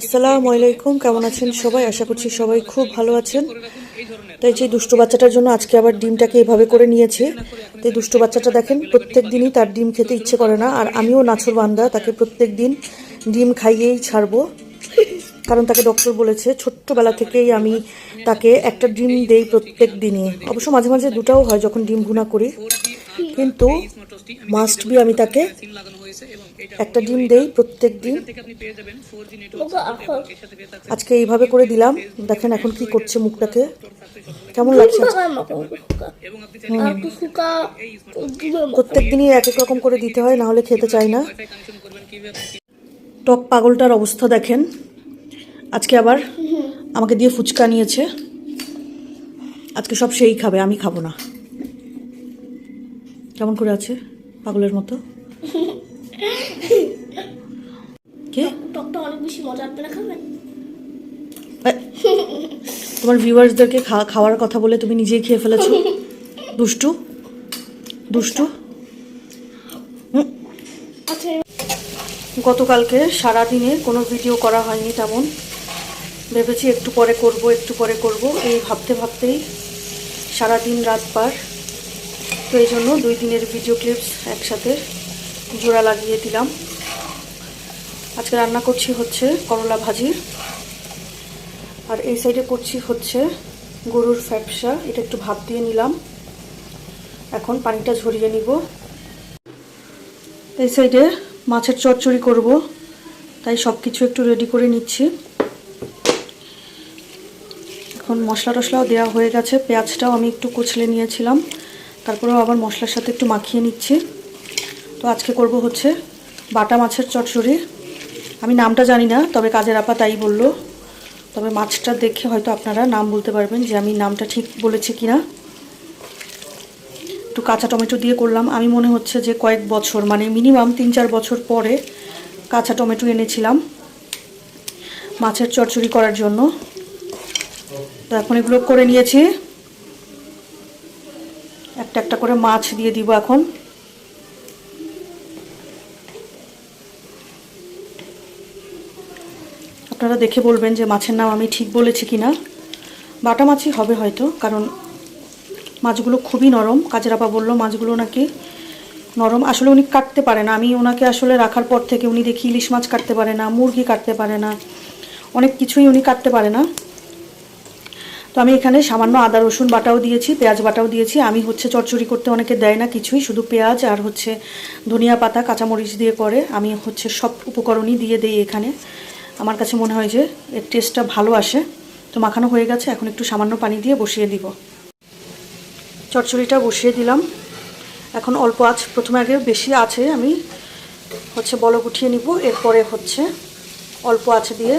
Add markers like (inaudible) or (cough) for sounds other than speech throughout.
আসসালামু আলাইকুম কেমন আছেন সবাই? আশা করছি সবাই খুব ভালো আছেন। তাই যে দুষ্টু বাচ্চাটার জন্য আজকে আবার ডিমটাকে এভাবে করে নিয়েছি তাই দুষ্টু বাচ্চাটা দেখেন প্রত্যেক দিনই তার ডিম খেতে ইচ্ছে করে না আর আমিও নাছর বান্দা তাকে প্রত্যেক দিন ডিম খাইয়েই ছাড়বো। কারণ তাকে ডক্টর বলেছে ছোট্টবেলা থেকেই আমি তাকে একটা ডিম দেই প্রত্যেক দিনই। অবশ্য মাঝে মাঝে দুটাও হয় যখন ডিম ভুনা করি। কিন্তু মাস্ট বি আমি তাকে একটা ডিম দেই প্রত্যেক দিন। আজকে এইভাবে করে দিলাম। দেখেন এখন কি করছে মুখটাকে। কেমন লাগছে? প্রত্যেক দিনই এক এক রকম করে দিতে হয় না হলে খেতে চায় না। টক পাগলটার অবস্থা দেখেন। আজকে আবার আমাকে দিয়ে ফুচকা নিয়েছে। আজকে সব সেই খাবে আমি খাব না। কেমন করে আছে? পাগলের মতো? কে? টকটা অনেক বেশি মজা আপনারা খাবেন তোমার ভিউয়ার্সদেরকে খাওয়ার কথা বলে তুমি নিজেই খেয়ে ফেলেছো? দুষ্টু? দুষ্টু? আচ্ছা গতকালকে সারাদিনে কোনো ভিডিও করা হয়নি তেমন। ভেবেছি একটু পরে করব একটু পরে করব। এই ভাবতে ভাবতেই সারাদিন রাত পার তো এই জন্য দুই দিনের ভিডিও ক্লিপস একসাথে জোড়া লাগিয়ে দিলাম। আজকে রান্না করছি হচ্ছে করলা ভাজি। আর এই সাইডে করছি হচ্ছে গরুর ফ্যাপসা, এটা একটু ভাপ দিয়ে নিলাম। এখন পানিটা ঝরিয়ে নিব। এই সাইডে মাছের চচ্চড়ি করব, তাই সব কিছু একটু রেডি করে নিচ্ছি। এখন মশলা টশলাও দেওয়া হয়ে গেছে, পেঁয়াজটাও আমি একটু কুচলে নিয়েছিলাম। তারপরেও আবার মশলার সাথে একটু মাখিয়ে নিচ্ছি। তো আজকে করব হচ্ছে বাটা মাছের চটচড়ি। আমি নামটা জানি না, তবে কাজের আপা তাই বলল। তবে মাছটা দেখে হয়তো আপনারা নাম বলতে পারবেন যে আমি নামটা ঠিক বলেছি কিনা। একটু কাঁচা টমেটো দিয়ে করলাম। আমি মনে হচ্ছে যে কয়েক বছর মানে মিনিমাম তিন চার বছর পরে কাঁচা টমেটো এনেছিলাম মাছের চচ্চড়ি করার জন্য। তো এখন এগুলো করে নিয়েছি। একটা একটা করে মাছ দিয়ে দিব এখন। আপনারা দেখে বলবেন যে মাছের নাম আমি ঠিক বলেছি কিনা। বাটা মাছই হবে হয়তো, কারণ মাছগুলো খুবই নরম। কাজের আপা বলল মাছগুলো নাকি নরম। আসলে উনি কাটতে পারে না। আমি ওনাকে আসলে রাখার পর থেকে উনি দেখি ইলিশ মাছ কাটতে পারে না, মুরগি কাটতে পারে না। অনেক কিছুই উনি কাটতে পারে না। তো আমি এখানে সামান্য আদা, রসুন বাটাও দিয়েছি, পেঁয়াজ বাটাও দিয়েছি। আমি হচ্ছে চচ্চড়ি করতে অনেকে দেয় না কিছুই, শুধু পেঁয়াজ আর হচ্ছে ধনিয়া পাতা, কাঁচামরিচ দিয়ে করে। আমি হচ্ছে সব উপকরণই দিয়ে দিই এখানে। আমার কাছে মনে হয় যে এর টেস্টটা ভালো আসে। তো মাখানো হয়ে গেছে, এখন একটু সামান্য পানি দিয়ে বসিয়ে দিব। চচ্চড়িটা বসিয়ে দিলাম। এখন অল্প আঁচ, প্রথমে আগে বেশি আছে আমি হচ্ছে বলক উঠিয়ে নিব। এরপরে হচ্ছে অল্প আঁচে দিয়ে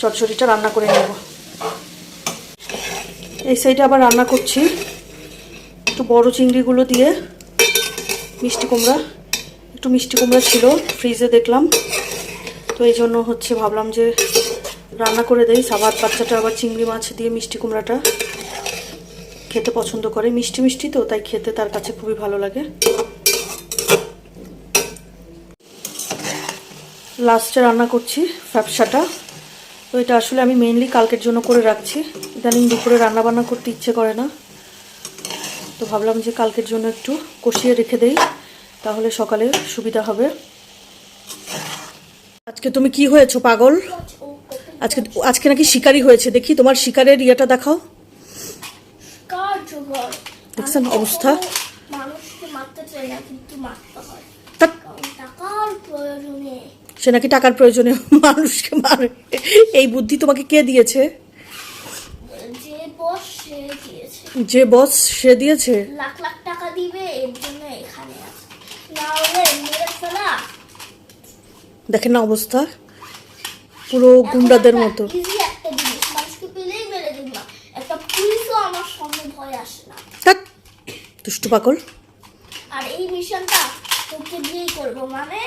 চচ্চড়িটা রান্না করে নেব। এই সাইডে আবার রান্না করছি। একটু বড় চিংড়িগুলো দিয়ে মিষ্টি কুমড়া। একটু মিষ্টি কুমড়া ছিল, ফ্রিজে দেখলাম। তো এই জন্য হচ্ছে ভাবলাম যে রান্না করে দেই। সাবাদ বাচ্চাটা আবার চিংড়ি মাছ দিয়ে মিষ্টি কুমড়াটা খেতে পছন্দ করে। মিষ্টি মিষ্টি তো, তাই খেতে তার কাছে খুবই ভালো লাগে। লাস্টে রান্না করছি ফ্যাপসাটা। তো এটা আসলে আমি মেনলি কালকের জন্য করে রাখছি। ইদানিং দুপুরে রান্না বান্না করতে ইচ্ছে করে না। তো ভাবলাম যে কালকের জন্য একটু কষিয়ে রেখে দেই তাহলে সকালে সুবিধা হবে। আজকে তুমি কি হয়েছো পাগল? আজকে আজকে নাকি শিকারি হয়েছে দেখি তোমার শিকারের ইয়েটা দেখাও। দেখছেন অবস্থা? মানুষকে মারতে চাই না কিন্তু মারতে হয়। টাকার প্রয়োজনে। সে নাকি টাকার প্রয়োজনে (laughs) মানুষকে মারে। এই বুদ্ধি তোমাকে কে দিয়েছে? যে বস সে দিয়েছে। লাখ লাখ টাকা দিবে এর জন্য এখানে দেখেন না অবস্থা। পুরো গুন্ডাদের মতো। দুষ্টু পাগল। আর এই মিশনটা মানে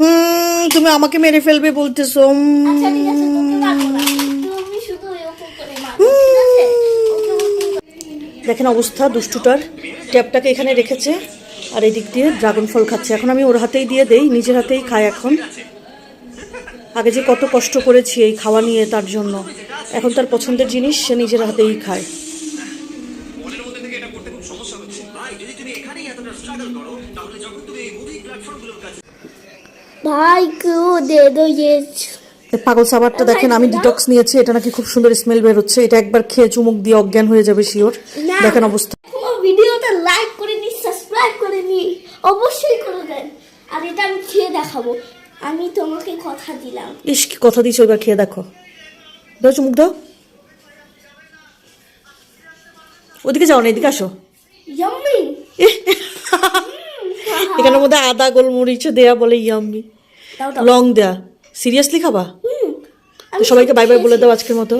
হুম, তুমি আমাকে মেরে ফেলবে বলতেছো আচ্ছা দেখেন অবস্থা দুষ্টুটার। ট্যাপটাকে এখানে রেখেছে আর এই দিক দিয়ে ড্রাগন ফল খাচ্ছে। এখন আমি ওর হাতেই দিয়ে দেই নিজের হাতেই খায় এখন। আগে যে কত কষ্ট করেছি এই খাওয়া নিয়ে তার জন্য। এখন তার পছন্দের জিনিস সে নিজের হাতেই খায়। ভাই কেউ দে পাগল সাবারটা দেখেন আমি ডিটক্স নিয়েছি এটা নাকি খুব সুন্দর স্মেল বের হচ্ছে এটা একবার খেয়ে চুমুক দিয়ে অজ্ঞান হয়ে যাবে শিওর। দেখেন অবস্থা। ভিডিওটা লাইক করে নি সাবস্ক্রাইব করে নি অবশ্যই করে দেন। আর এটা আমি খেয়ে দেখাবো। আমি তোমাকে কথা দিলাম। ইস কি কথা দিছো এবার খেয়ে দেখো। দাও চুমুক দাও। ওদিকে যাও না এদিকে আসো। (laughs) এখানের মধ্যে আদা গোলমরিচ দেয়া বলে ইয়াম্মি লং দেয়া। সিরিয়াসলি খাবা? সবাইকে বাই বাই বলে দাও আজকের মতো।